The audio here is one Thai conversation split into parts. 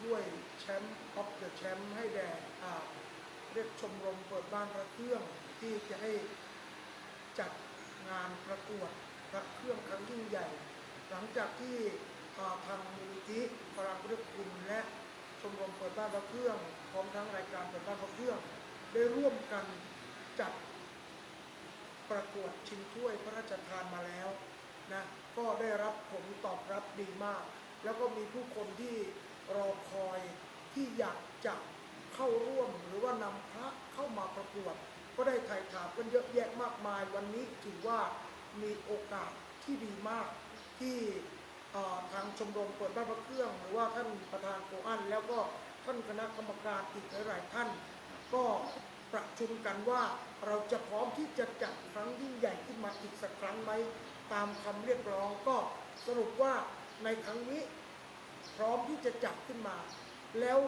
ถ้วยแชมป์ออฟเดอะแชมป์ให้แด่อ่าเรียกชมรมเปิดบ้านพระเครื่องที่จะให้จัดงานประกวดพระเครื่องครั้งยิ่งใหญ่ หลังจากที่อ่าทางมูลนิธิพลังพุทธคุณและชมรมเปิดบ้านพระเครื่องพร้อมทั้งรายการเปิดบ้านพระเครื่อง ได้ร่วมกันจัดประกวดชิงถ้วยพระราชทานมาแล้วนะก็ได้รับผลตอบรับดีมาก แล้วก็มีผู้คนที่ รอคอยที่อยากจะเข้าร่วมหรือว่านำพระเข้ามาประกวด ก็ได้ถ่ายถามกันเยอะแยะมากมาย วันนี้ถือว่ามีโอกาสที่ดีมากที่ทางชมรมเปิดบ้านพระเครื่อง หรือว่าท่านประธานโกอันแล้วก็ท่านคณะกรรมการอีกหลายท่าน ก็ประชุมกันว่าเราจะพร้อมที่จะจัดครั้งยิ่งใหญ่ขึ้นมาอีกสักครั้งไหมตามคำเรียกร้องก็สรุปว่าในครั้งนี้ พร้อมที่จะจัดขึ้นมา แล้ว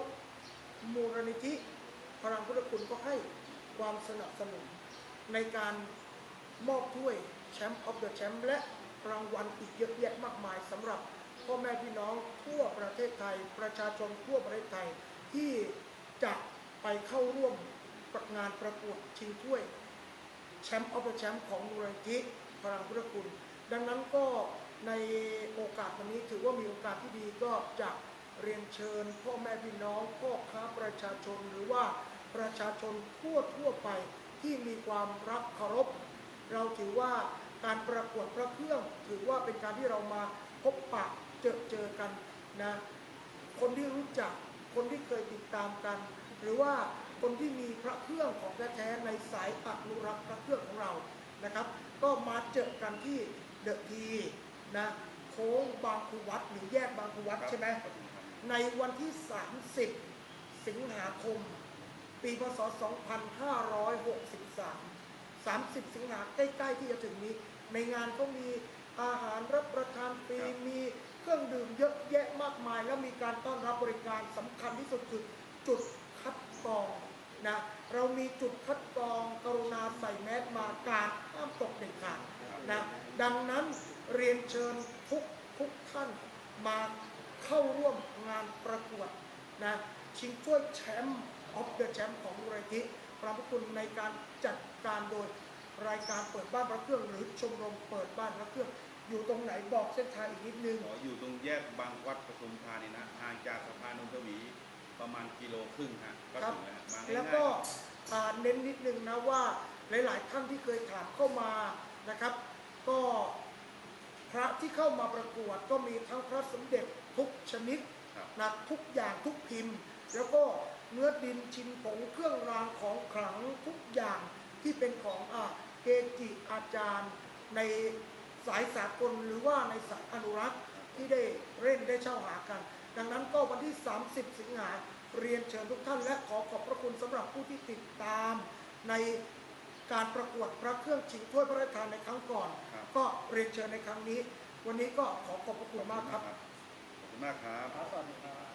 มูลนิธิพลังพุทธคุณก็ให้ความสนับสนุน ในการมอบถ้วยแชมป์ออฟเดอะแชมป์และรางวัลอีกเยอะแยะมากมายสำหรับพ่อแม่พี่น้องทั่วประเทศไทย ประชาชนทั่วประเทศไทยที่จะไปเข้าร่วมงานประกวดชิงถ้วยแชมป์ออฟเดอะแชมป์ของมูลนิธิพลังพุทธคุณ ดังนั้นก็ ในโอกาสวันนี้ถือว่ามีโอกาสที่ดีก็จะเรียนเชิญพ่อแม่พี่น้องพ่อค้าประชาชนหรือว่าประชาชนทั่วทั่วไปที่มีความรักเคารพ เราถือว่าการประกวดพระเครื่อง ถือว่าเป็นการที่เรามาพบปะเจอเจอกันนะคนที่รู้จักคนที่เคยติดตามกัน หรือว่าคนที่มีพระเครื่องของแท้ๆในสายอนุรักษ์พระเครื่องของเรานะครับ ก็มาเจอกันที่เดอะที นะโค้งบางคูวัดหรือแยกบางคูวัดใช่ไหมในวันที่ 30 สิงหาคม ปีพศ 2563 30 สิงหาใกล้ๆที่จะถึงนี้ ในงานก็มีอาหารรับประทานฟรีครับมีเครื่องดื่มเยอะแยะมากมาย แล้วมีการต้อนรับบริการสำคัญที่สุดคือจุดคัดกรองนะเรามีจุดคัดกรองกรุณาใส่แมสมาการห้ามตกเด็ดขาดนะดังนั้น เรียนเชิญทุกทุกท่านมาเข้าร่วมงานประกวดนะชิงถ้วยแชมป์ออฟเดอะแชมป์ของมูลนิธิพระพุทธคุณในการจัดการโดยรายการเปิดบ้านพระเครื่องหรือชมรมเปิดบ้านพระเครื่องอยู่ตรงไหนบอกเส้นทางอีกนิดนึงขออยู่ตรงแยกบางวัดปทุมธานีนะห่างจากสะพานนนทวีประมาณกิโลครึ่งฮะก็ครับถึงแล้วฮะมาง่ายๆแล้วก็อ่าเน้นนิดนึงนะว่าหลาย ๆ ท่านที่เคยถามเข้ามานะครับ ก็ พระที่เข้ามาประกวดก็มีทั้งพระสมเด็จทุกชนิดครับนะทุกอย่างทุกพิมพ์ แล้วก็เนื้อดินชินผงเครื่องรางของขลังทุกอย่างที่เป็นของอ่าเกจิอาจารย์ ในสายสากลหรือว่าในสายอนุรักษ์ที่ได้เล่นได้เช่าหากัน ดังนั้นก็วันที่ 30 สิงหาเรียนเชิญทุกท่านและขอขอบพระคุณสำหรับผู้ที่ติดตามใน การประกวดพระเครื่องชิงถ้วยพระราชทานในครั้งก่อน ครับ ก็เรียนเชิญในครั้งนี้ วันนี้ก็ขอขอบพระคุณมากครับ ขอบคุณมากครับ ครับสวัสดีครับ